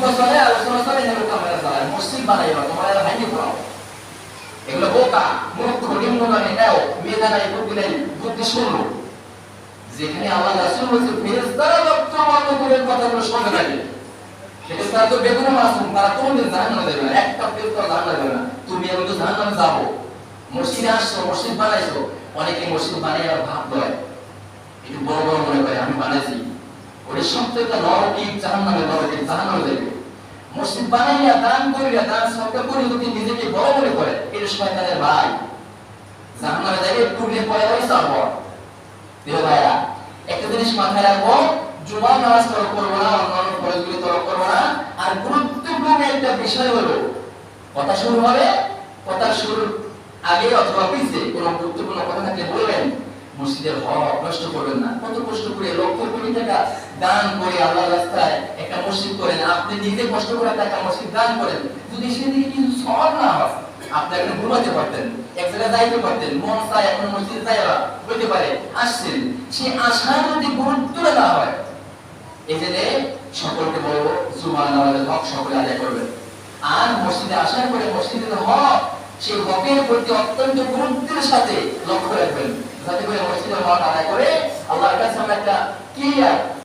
চলে আলোচনা এগুলো বোকা না, একটা না। তুমি আমি তো জাহান্নামে যাব। মসজিদে আসছো মসজিদ বানাইছো। অনেকে মসজিদ বানিয়ে ভাব দেয় একটু বড় বড় মনে করে আমি বানাইছি। ওই সবথেকে নরকিক জাহান্নামে নরকিক জাহান্নামে যাবে মসজিদ বানাইয়া দান করিয়া দান সরকার করে নিজেকে বড় মনে করে এটা শয়তানের ভাই জাহান্নামে যাবে পূর্ণে পরে ওই সাবর প্রিয় ভাইরা, একটা জিনিস মাথায় রাখব জুমার নামাজ তরক করব না, অন্যান্য ফরজগুলি তরক করব না। আর গুরুত্বপূর্ণ একটা বিষয় হলো, কথা শুরু হবে, কথা শুরুর আগে অথবা পিছিয়ে কোনো গুরুত্বপূর্ণ কথা থাকলে বলবেন মসজিদের হক নষ্ট করবেন না। কত কষ্ট করে, লক্ষ কোটি টাকা দান করে আল্লাহ রাস্তায় একটা মসজিদ করেন, আপনি নিজে কষ্ট করে টাকা মসজিদ দান করেন। যদি সেদিকে কিছু সব না হয়, আপনি এখন ঘুমাতে পারতেন এক জায়গায় যাইতে পারতেন, মন চায় এখন মসজিদে পারে, আসছেন। সে যদি গুরুত্ব না হয়, এই সকলকে বলব নামাজের হক সকলে আদায় করবেন। আর মসজিদে আসার পরে মসজিদের হক, সেই হকের প্রতি অত্যন্ত গুরুত্বের সাথে মসজিদের হক আদায় করে আল্লাহর কাছে আমরা একটা ক্লিয়ার